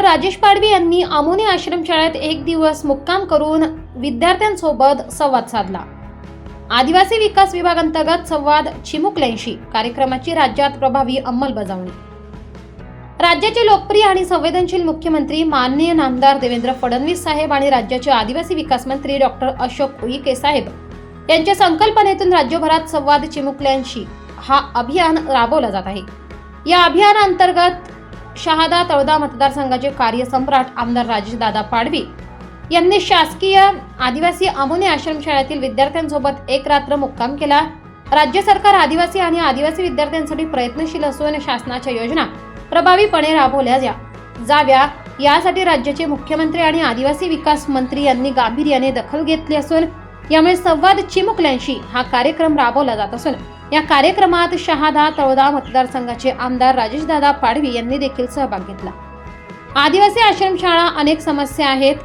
राजेश पाडवी यांनी आमोनी आश्रमशाळेत एक दिवस मुक्काम करून विद्यार्थ्यांसोबत संवाद साधला. आदिवासी विकास विभागांतर्गत संवाद चिमुकल्यांशी. कार्यक्रमाची राज्यात प्रभावी अंमलबजावणी. राज्याचे लोकप्रिय आणि संवेदनशील मुख्यमंत्री माननीय नामदार देवेंद्र फडणवीस साहेब आणि राज्याचे आदिवासी विकास मंत्री डॉक्टर अशोक उईके साहेब यांच्या संकल्पनेतून राज्यभरात संवाद चिमुकल्यांशी हा अभियान राबवला जात आहे. या अभियानांतर्गत शहादा तळदा मतदारसंघाचे कार्यसम्राट आमदार राजेशदादा पाडवी यांनी शासकीय आदिवासी अमुने आश्रमशाळेतील विद्यार्थ्यांसोबत एक रात्र मुक्काम केला. राज्य सरकार आदिवासी आणि आदिवासी विद्यार्थ्यांसाठी प्रयत्नशील असून शासनाच्या योजना प्रभावीपणे राबवल्या जा जाव्या. यासाठी राज्याचे मुख्यमंत्री आणि आदिवासी विकास मंत्री यांनी गांभीर्याने दखल घेतली असून यामुळे संवाद चिमुकल्यांशी हा कार्यक्रम राबवला जात असून या कार्यक्रमात शहादा तळोदा मतदारसंघाचे आमदार राजेशदादा पाडवी यांनी देखील सहभाग घेतला. आदिवासी आश्रमशाळा अनेक समस्या आहेत.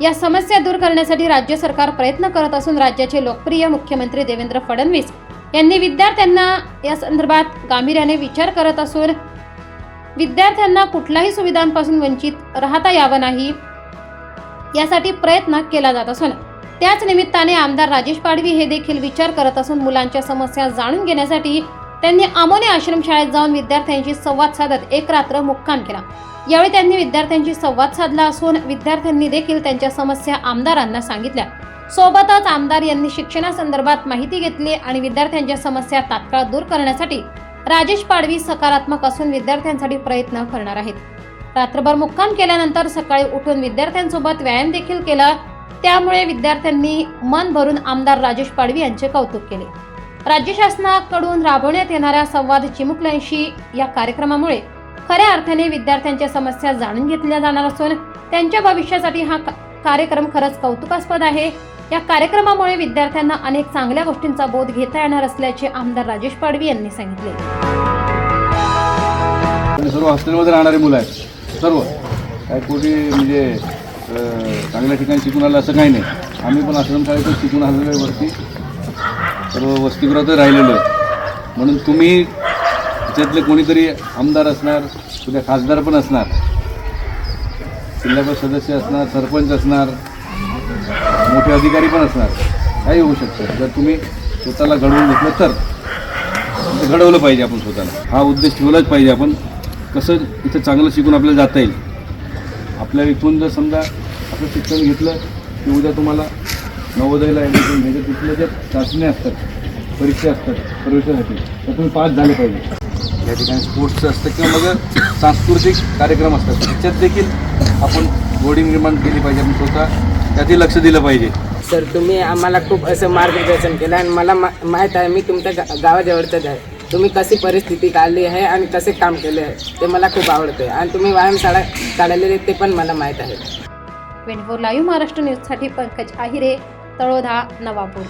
या समस्या दूर करण्यासाठी राज्य सरकार प्रयत्न करत असून राज्याचे लोकप्रिय मुख्यमंत्री देवेंद्र फडणवीस यांनी विद्यार्थ्यांना या संदर्भात गांभीर्याने विचार करत असून विद्यार्थ्यांना कुठल्याही सुविधांपासून वंचित राहता यावं नाही यासाठी प्रयत्न केला जात असून त्याच निमित्ताने आमदार राजेश पाडवी हे देखील विचार करत असून मुलांच्या समस्या जाणून घेण्यासाठी त्यांनी आमोने आश्रमशाळेत जाऊन विद्यार्थ्यांशी संवाद साधत एक रात्र मुक्काम केला. यावेळी त्यांनी विद्यार्थ्यांशी संवाद साधला असून विद्यार्थ्यांनी देखील त्यांच्या समस्या आमदारांना सांगितल्या. सोबतच आमदार यांनी शिक्षणासंदर्भात माहिती घेतली आणि विद्यार्थ्यांच्या समस्या तात्काळ दूर करण्यासाठी राजेश पाडवी सकारात्मक असून विद्यार्थ्यांसाठी प्रयत्न करणार आहेत. रात्रभर मुक्काम केल्यानंतर सकाळी उठून विद्यार्थ्यांसोबत व्यायाम देखील केला. त्यामुळे विद्यार्थ्यांनी मन भरून आमदार राजेश पाडवी यांचे कौतुक केले. राज्य शासनाकडून राबवण्यात येणाऱ्या संवाद चिमुकल्यांशी या कार्यक्रमामुळे खऱ्या अर्थाने विद्यार्थ्यांच्या समस्या जाणून घेतल्या जाणार असून त्यांच्या भविष्यासाठी हा कार्यक्रम खरंच कौतुकास्पद आहे. या कार्यक्रमामुळे विद्यार्थ्यांना अनेक चांगल्या गोष्टींचा बोध घेता येणार असल्याचे आमदार राजेश पाडवी यांनी सांगितले. सर्व हॉस्टेलमध्ये राहणारे मुलं आहेत. सर्व. काय कोणी म्हणजे चांगल्या ठिकाणी शिकून आलं असं काही नाही. आम्ही पण आश्रमशाळेतच शिकून आलेलो आहे वरती. सर्व वसतिगृहातच राहिलेलो आहे. म्हणून तुम्ही त्याच्यातले कोणीतरी आमदार असणार उद्या खासदार पण असणार जिल्ह्याभर सदस्य असणार सरपंच असणार मोठे अधिकारी पण असणार काही होऊ शकतं. जर तुम्ही स्वतःला घडवून घेतलं तर घडवलं पाहिजे आपण स्वतःला. हा उद्देश ठेवलाच पाहिजे आपण. कसं इथं चांगलं शिकून आपल्याला जाता येईल. आपल्या इथून जर समजा आपलं शिक्षण घेतलं की उद्या तुम्हाला नवोदयला ॲडमिशन घ्यायचं तिथल्या ज्या चाचण्या असतात परीक्षा असतात प्रवेशासाठी तर तुम्ही पास झाले पाहिजे. या ठिकाणी स्पोर्ट्सचं असतं किंवा मग सांस्कृतिक कार्यक्रम असतात त्याच्यात देखील आपण गोडी निर्माण केली पाहिजे आपण स्वतः त्यातही लक्ष दिलं पाहिजे. सर तुम्ही आम्हाला खूप असं मार्गदर्शन केलं आणि मला मा माहीत आहे मी तुमच्या गा गावाजवळचंच आहे. तुम्ही कशी परिस्थिती काढली आहे आणि कसे काम केले आहे ते मला खूप आवडते आणि तुम्ही व्यायामशाळा काढलेले ते पण मला माहीत आहे. ट्वेंटी फोर लाईव्ह महाराष्ट्र न्यूजसाठी पंकज आहिरे तळोधा नवापूर.